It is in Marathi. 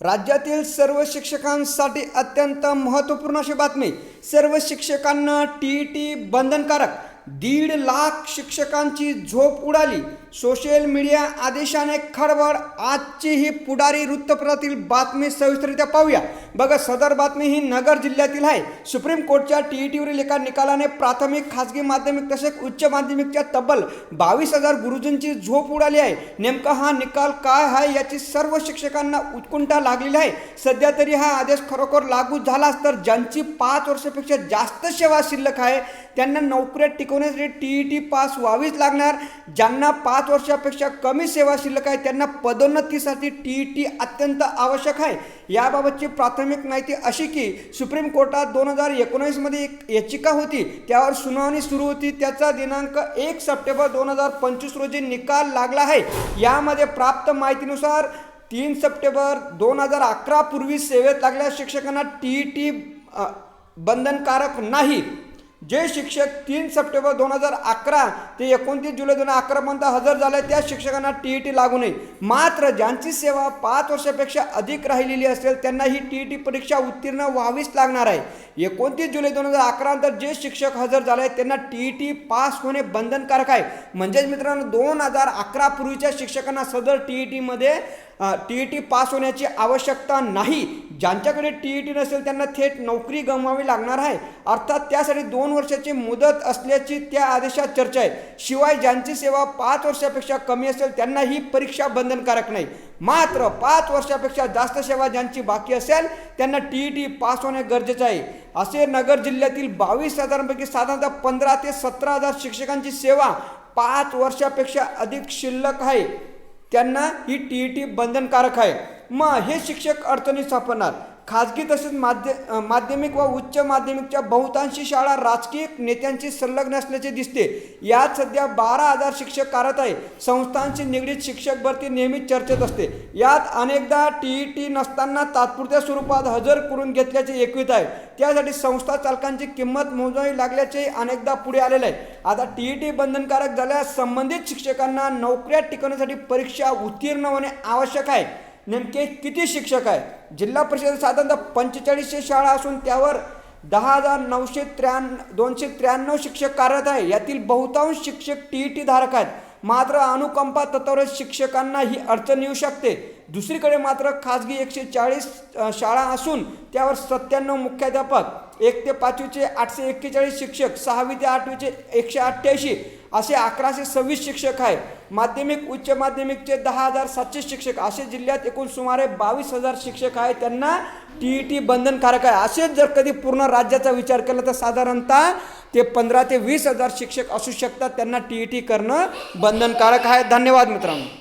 राज्यातील सर्व शिक्षकांसाठी अत्यंत महत्त्वपूर्ण अशी बातमी. सर्व शिक्षकांना टी ई टी बंधनकारक दीड लाख शिक्षकांची झोप उडाली. सोशल मीडिया आदेशाने खडबड आजची ही पुढारी वृत्तपत्रातील बातमी सविस्तरित्या पाहूया. बघा सदर बातमी ही नगर जिल्ह्यातील आहे. सुप्रीम कोर्टच्या टी ई टीवरील एका निकालाने प्राथमिक खाजगी माध्यमिक तसेच उच्च माध्यमिकच्या तब्बल बावीस हजार गुरुजींची झोप उडाली आहे. नेमका हा निकाल काय आहे याची सर्व शिक्षकांना उत्कुंठा लागलेली आहे. सध्या तरी हा आदेश खरोखर लागू झालाच तर ज्यांची पाच वर्षापेक्षा जास्त सेवा शिल्लक आहे त्यांना नोकऱ्या टिकवण्यासाठी टी ई टी पास व्हावीच लागणार. ज्यांना पाच वर्षापेक्षा कमी सेवा शिल्लक आहे त्यांना पदोन्नतीसाठी टी ई टी अत्यंत आवश्यक आहे. याबाबतची प्राथमिक माहिती अशी की सुप्रीम कोर्टात दोन हजार एकोणीसमध्ये एक याचिका होती. त्यावर सुनावणी सुरू होती. त्याचा दिनांक एक सप्टेंबर दोन हजार पंचवीस रोजी निकाल लागला आहे. यामध्ये प्राप्त माहितीनुसार तीन सप्टेंबर दोन हजार अकरापूर्वी सेवेत लागल्या शिक्षकांना टी ई टी बंधनकारक नाही. जे शिक्षक तीन सप्टेंबर दोन हजार अकरा ते एकोणतीस जुलै दोन हजार अकरापर्यंत हजर झाले त्या शिक्षकांना टी ई टी लागू नये. मात्र ज्यांची सेवा पाच वर्षापेक्षा अधिक राहिलेली असेल त्यांना ही टी ई टी परीक्षा उत्तीर्ण व्हावीच लागणार आहे. एकोणतीस जुलै दोन हजार अकरा नंतर जे शिक्षक हजर झाले त्यांना टी ई टी पास होणे बंधनकारक आहे. म्हणजेच मित्रांनो दोन हजार अकरापूर्वीच्या शिक्षकांना सदर टी ई टीमध्ये टी ई टी पास होण्याची आवश्यकता नाही. ज्यांच्याकडे टी ई टी नसेल त्यांना थेट नोकरी गमवावी लागणार आहे. अर्थात त्यासाठी दोन वर्षाची मुदत असल्याची त्या आदेशात चर्चा आहे. शिवाय ज्यांची सेवा पाच वर्षापेक्षा कमी असेल त्यांना ही परीक्षा बंधनकारक नाही. मात्र पाच वर्षापेक्षा जास्त सेवा ज्यांची बाकी असेल त्यांना टी ई टी पास होणे गरजेचं आहे. असे नगर जिल्ह्यातील बावीस हजारांपैकी साधारणतः पंधरा ते सतरा हजार शिक्षकांची सेवा पाच वर्षापेक्षा अधिक शिल्लक आहे. त्यांना ही टी ई टी बंधनकारक आहे. मग हे शिक्षक अडचणीत सापडणार. खाजगी तसेच माध्य माध्यमिक व उच्च माध्यमिकच्या बहुतांशी शाळा राजकीय नेत्यांची संलग्न असल्याचे दिसते. यात सध्या बारा हजार शिक्षक कार्यरत आहे. संस्थांशी निगडीत शिक्षक भरती नेहमीच चर्चेत असते. यात अनेकदा टी ई टी नसताना तात्पुरत्या स्वरूपात हजर करून घेतल्याचे एकवित आहे. त्यासाठी संस्था चालकांची किंमत मोजावी लागल्याचे अनेकदा पुढे आलेले आहे. आता टी ई टी बंधनकारक झाल्यास संबंधित शिक्षकांना नोकऱ्या टिकवण्यासाठी परीक्षा उत्तीर्ण होणे आवश्यक आहे. नेमके किती शिक्षक आहे जिल्हा परिषद साधारणतः पंचेचाळीसशे शाळा असून त्यावर दहा हजार नऊशे त्र्याण्णव दोनशे त्र्याण्णव शिक्षक कार्यरत आहे. यातील बहुतांश शिक्षक टी ई टी धारक आहेत. मात्र अनुकंपा तत्वावर शिक्षकांना ही अडचण येऊ शकते. दुसरीकडे मात्र खाजगी एकशे चाळीस शाळा असून त्यावर सत्त्याण्णव मुख्याध्यापक एक ते पाचवीचे आठशे एक्केचाळीस शिक्षक सहावी ते आठवीचे एकशे अठ्ठ्याऐंशी असे अकराशे सव्वीस शिक्षक आहे माध्यमिक उच्च माध्यमिकचे दहा हजार सातशे शिक्षक. असे जिल्ह्यात एकूण सुमारे बावीस हजार शिक्षक आहे त्यांना टी ई टी बंधनकारक आहे. असेच जर कधी पूर्ण राज्याचा विचार केला तर साधारणतः ते पंधरा ते वीस हजार शिक्षक असू शकतात. त्यांना टी ई टी करणं बंधनकारक आहे. धन्यवाद मित्रांनो.